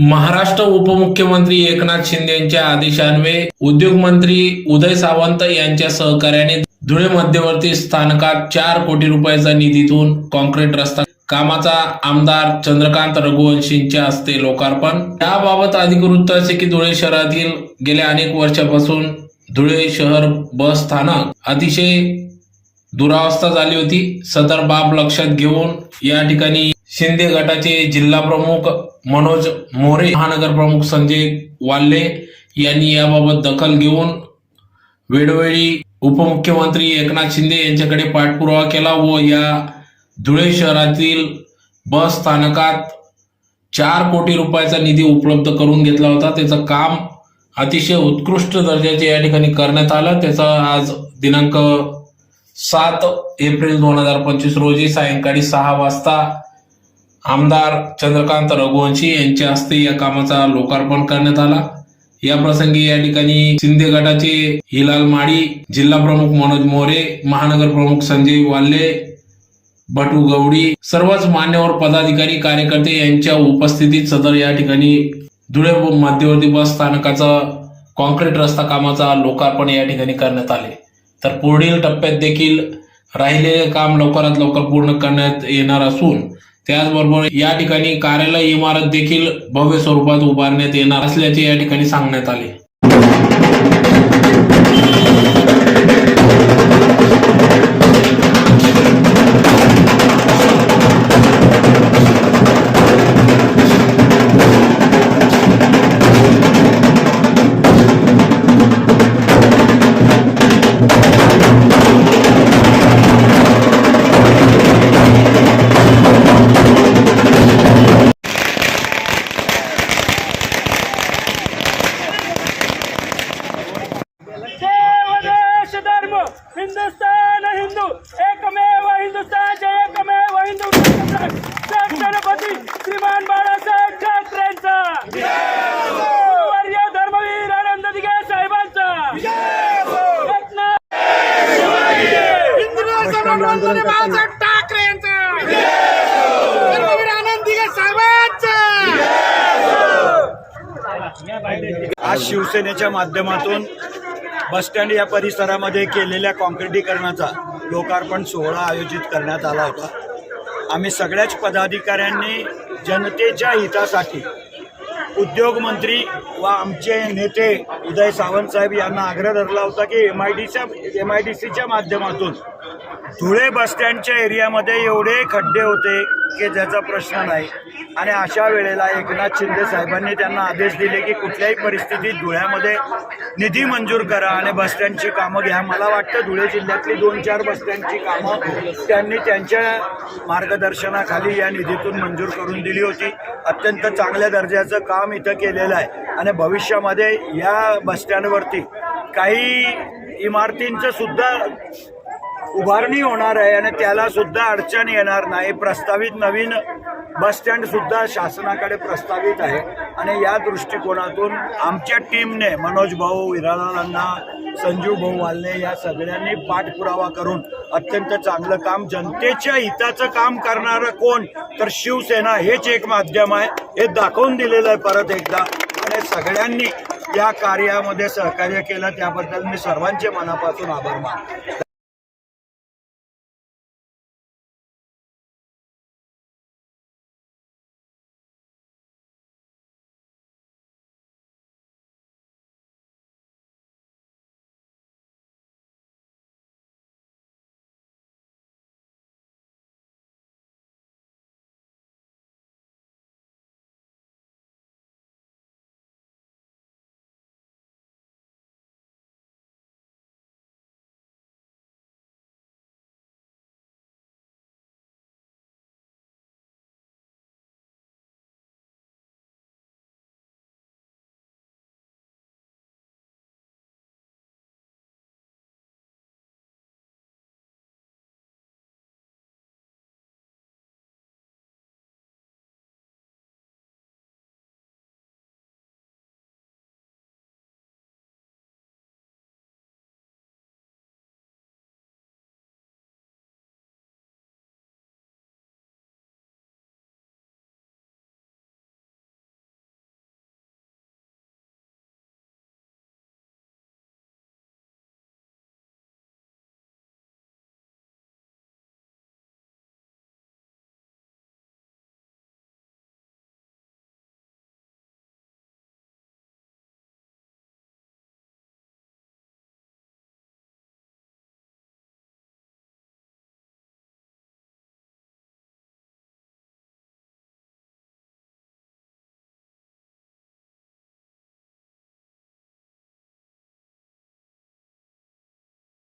महाराष्ट्र उपमुख्यमंत्री एकनाथ शिंदे यांच्या आदेशान्वये उद्योग मंत्री उदय सावंत यांच्या सहकार्याने धुळे मध्यवर्ती स्थानकात चार कोटी रुपयाचा निधीतून कॉन्क्रीट रस्ता कामाचा आमदार चंद्रकांत रघुवंशींच्या हस्ते लोकार्पण. याबाबत अधिक वृत्त असे की धुळे शहरातील गेल्या अनेक वर्षापासून धुळे शहर बस स्थानक अतिशय दुरावस्था झाली होती. सदर बाब लक्षात घेऊन या ठिकाणी शिंदे गटाचे जिल्हा प्रमुख मनोज मोरे महानगर प्रमुख संजय वाल्ले यांनी याबाबत दखल घेऊन वेळोवेळी उपमुख्यमंत्री एकनाथ शिंदे यांच्याकडे पाठपुरावा केला व या धुळे शहरातील बस स्थानकात चार कोटी रुपयाचा निधी उपलब्ध करून घेतला होता. त्याचं काम अतिशय उत्कृष्ट दर्जाचे या ठिकाणी करण्यात आलं. त्याचा आज दिनांक सात एप्रिल दोन हजार पंचवीस रोजी सायंकाळी सहा वाजता आमदार चंद्रकांत रघुवंशी यांच्या हस्ते या कामाचा लोकार्पण करण्यात आला. या प्रसंगी या ठिकाणी शिंदे गटाचे हिलाल माळी जिल्हा प्रमुख मनोज मोरे महानगर प्रमुख संजय वाल्ले भटू गवडी सर्वच मान्यवर पदाधिकारी कार्यकर्ते यांच्या उपस्थितीत सदर या ठिकाणी धुळे मध्यवर्ती बस स्थानकाचा कॉन्क्रीट रस्ता कामाचा लोकार्पण या ठिकाणी करण्यात आले. तर पुढील टप्प्यात देखील राहिलेले काम लवकरात लवकर पूर्ण करण्यात येणार असून त्याचबरोबर या ठिकाणी कार्यालय इमारत देखील भव्य स्वरूपात उभारण्यात येणार असल्याचे या ठिकाणी सांगण्यात आले. हिंदुस्तान हिंदू. एकमेव हिंदुस्थानचे एकमेव हिंदू. छत्रपती श्रीमान बाळासाहेब ठाकरेंचा. वर्य धर्मवीर आनंद दिघे साहेबांचा. एकनाथ हिंदू समाजबंधूने बाळासाहेब ठाकरे यांचं धर्मवीर आनंद दिघे साहेबांचं. आज शिवसेनेच्या माध्यमातून बसस्टँड या परिसरामध्ये केलेल्या कॉन्क्रिटीकरणाचा लोकार्पण सोहळा आयोजित करण्यात आला होता. आम्ही सगळ्याच पदाधिकाऱ्यांनी जनतेच्या हितासाठी उद्योगमंत्री व आमचे नेते उदय सावंत साहेब यांना आग्रह धरला होता की एम आय डीच्या एम आय डी सीच्या माध्यमातून धुळे बसस्टँडच्या एरियामध्ये एवढे खड्डे होते की ज्याचा प्रश्न नाही. आणि अशा वेळेला एकनाथ शिंदे साहेबांनी त्यांना आदेश दिले की कुठल्याही परिस्थितीत धुळ्यामध्ये निधी मंजूर करा आणि बसस्टँडची कामं घ्या. मला वाटतं धुळे जिल्ह्यातली दोन चार बसस्टँडची कामं त्यांनी त्यांच्या मार्गदर्शनाखाली या निधीतून मंजूर करून दिली होती. अत्यंत चांगल्या दर्जाचं काम इथं केलेलं आहे. आणि भविष्यामध्ये या बसस्टँडवरती काही इमारतींचं सुद्धा उभारणी होणार आहे आणि त्याला सुद्धा अडचण येणार नाही. प्रस्तावित नवीन बसस्टँड सुद्धा शासनाकडे प्रस्तावित आहे. आणि या दृष्टिकोनातून आमच्या टीमने मनोज भाऊ विरालांना संजू भाऊ वाल्ले या सगळ्यांनी पाठपुरावा करून अत्यंत चांगलं काम जनतेच्या हिताचं काम करणारं कोण? तर शिवसेना हेच एक माध्यम आहे. हे दाखवून दिलेलं आहे परत एकदा. आणि सगळ्यांनी या कार्यामध्ये सहकार्य केलं त्याबद्दल मी सर्वांचे मनापासून आभार मानतो.